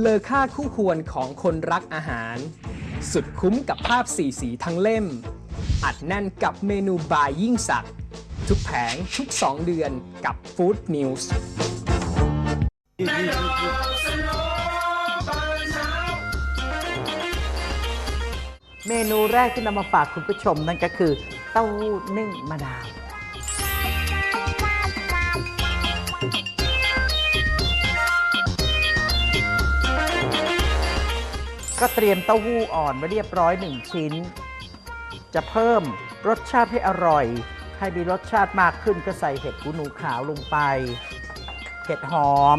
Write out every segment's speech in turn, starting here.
เลอค่าคู่ควรของคนรักอาหาร สุดคุ้มกับภาพสีสีทั้งเล่ม อัดแน่นกับเมนูบายยิ่งสัก ทุกแผงทุก 2 เดือนกับ Food News เมนูแรกที่นำมาฝากคุณผู้ชมนั่นก็คือเต้าหู้นึ่งมะนาว ก็เตรียมเต้าหู้อ่อนไว้เรียบร้อยหนึ่งชิ้น จะเพิ่มรสชาติให้อร่อย ให้มีรสชาติมากขึ้นก็ใส่เห็ดหูหนูขาวลงไป เห็ดหอม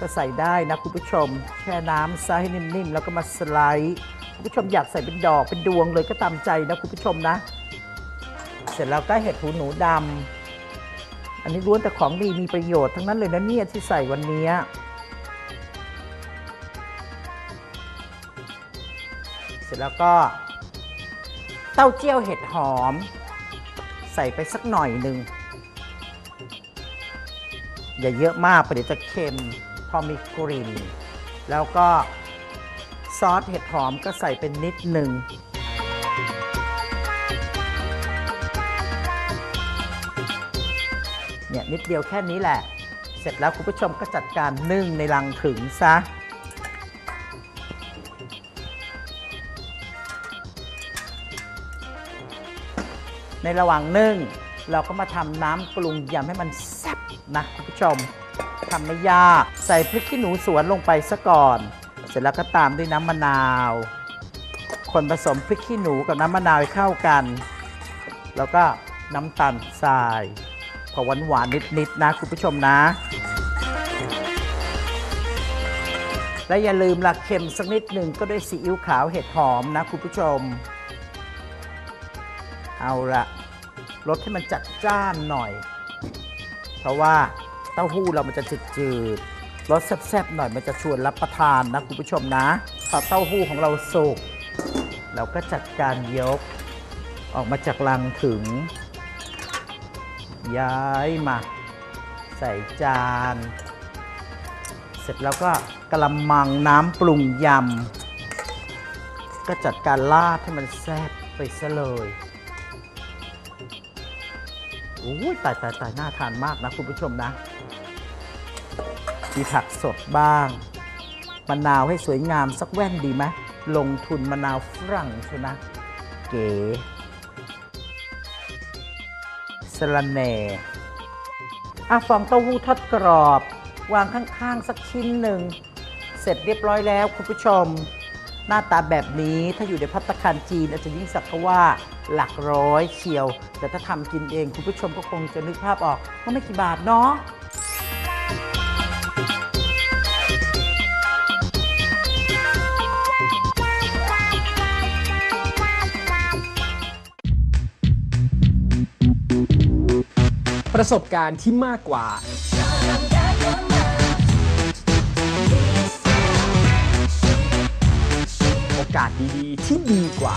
ก็ใส่ได้นะคุณผู้ชม แช่น้ำซะให้นิ่มๆ แล้วก็มาสไลด์คุณผู้ชมอยากใส่เป็นดอกเป็นดวงเลยก็ตามใจนะคุณผู้ชมนะ เสร็จแล้วก็เห็ดหูหนูดำอันนี้ล้วนแต่ของดีมีประโยชน์ทั้งนั้นเลยนะเนี่ยที่ใส่วันนี้ แล้วก็ เต้าเจี้ยวเห็ดหอม ใส่ไปสักหน่อยหนึ่งอย่าเยอะมากเพระเดี๋ยวจะเค็มพอมีกลิ่น แล้วก็ซอสเห็ดหอมก็ใส่เป็นนิดหนึ่งเนี่ยนิดเดียวแค่นี้แหละ เสร็จแล้วคุณผู้ชมก็จัดการนึ่งในรังถึงซะ ในระหว่างนึ่ง เราก็มาทำน้ำปรุงยำให้มันแซ่บนะคุณผู้ชมทำไม่ยาก ใส่พริกขี้หนูสวนลงไปซะก่อน เสร็จแล้วก็ตามด้วยน้ำมะนาว คนผสมพริกขี้หนูกับน้ำมะนาวให้เข้ากัน แล้วก็น้ำตาลทรายพอหวานหวานนิดๆนะคุณผู้ชมนะ และอย่าลืมละเค็มสักนิดหนึ่งก็ด้วยซีอิ๊วขาวเห็ดหอมนะคุณผู้ชม เอาละ รสให้มันจัดจ้านหน่อย เพราะว่าเต้าหู้เรามันจะจืดๆรสแซ่บๆหน่อยมันจะชวนรับประทานนะคุณผู้ชมนะพอเต้าหู้ของเราสุกเราก็จัดการยก ออกมาจากลังถึง ย้ายมาใส่จาน เสร็จแล้วก็กระมังน้ำปรุงยำก็จัดการลาดให้มันแซ่บไปซะเลย โอ้ยตายตายตายน่าทานมากนะคุณผู้ชมนะ มีผักสดบ้างมะนาวให้สวยงามสักแว่นดีไหมลงทุนมะนาวฝรั่งใช่ไหมเก๋สะระแหน่อะฟองเต้าหู้ทอดกรอบ วางข้างๆ สักชิ้นหนึ่ง เสร็จเรียบร้อยแล้วคุณผู้ชม หน้าตาแบบนี้ถ้าอยู่ในพัตตาคารจีนอาจจะยิ่งสักขว่า หลักร้อยเชียว แต่ถ้าทำกินเองคุณผู้ชมก็คงจะนึกภาพออกว่าไม่กี่บาทเนาะประสบการณ์ที่มากกว่า โอกาสดีๆ ที่ดีกว่า